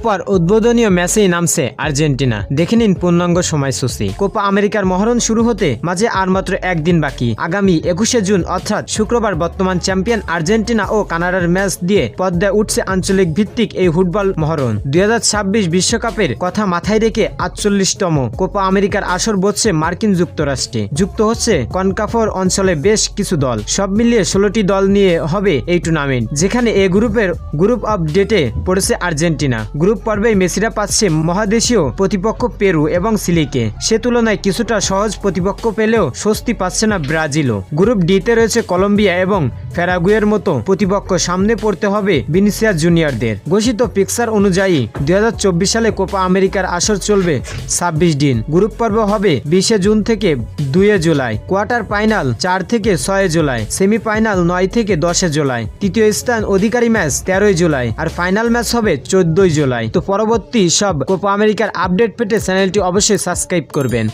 কোপার উদ্বোধনীয় ম্যাচেই নামছে আর্জেন্টিনা। দেখে নিন পূর্ণাঙ্গ সময়সূচি। কোপা আমেরিকার মহরণ শুরু হতে মাঝে আর মাত্র একদিন বাকি। আগামী একুশে জুন, অর্থাৎ শুক্রবার, বর্তমান চ্যাম্পিয়ন আর্জেন্টিনা ও কানাডার ম্যাচ দিয়ে পদ্মায় উঠছে আঞ্চলিক ভিত্তিক এই ফুটবল মহরণ। দুই বিশ্বকাপের কথা মাথায় রেখে আটচল্লিশতম কোপা আমেরিকার আসর বসছে মার্কিন যুক্তরাষ্ট্রে। যুক্ত হচ্ছে কনকাফর অঞ্চলে বেশ কিছু দল। সব মিলিয়ে ষোলোটি দল নিয়ে হবে এই টুর্নামেন্ট, যেখানে এ গ্রুপের গ্রুপ অফ ডেটে পড়েছে আর্জেন্টিনা। গ্রুপ পর্বেই মেসিরা পাচ্ছে মহাদেশীয় প্রতিপক্ষ পেরু এবং সিলিকে। সে তুলনায় কিছুটা সহজ প্রতিপক্ষ পেলেও স্বস্তি পাচ্ছে না ব্রাজিলও। গ্রুপ ডিতে রয়েছে কলম্বিয়া এবং ফেরাগুয়ের মতো প্রতিপক্ষ। সামনে পড়তে হবে বিনিসিয়া জুনিয়রদের। ঘোষিত পিকচার অনুযায়ী দুই হাজার চব্বিশ সালে কোপা আমেরিকার আসর চলবে ছাব্বিশ দিন। গ্রুপ পর্ব হবে বিশে জুন থেকে দুয়ে জুলাই। কোয়ার্টার ফাইনাল চার থেকে ছয় জুলাই। সেমিফাইনাল নয় থেকে দশে জুলাই। তৃতীয় স্থান অধিকারী ম্যাচ তেরোই জুলাই। আর ফাইনাল ম্যাচ হবে চোদ্দই জুলাই। তো পরবর্তী সব কোপা আমেরিকার আপডেট পেতে চ্যানেলটি অবশ্যই সাবস্ক্রাইব করবেন।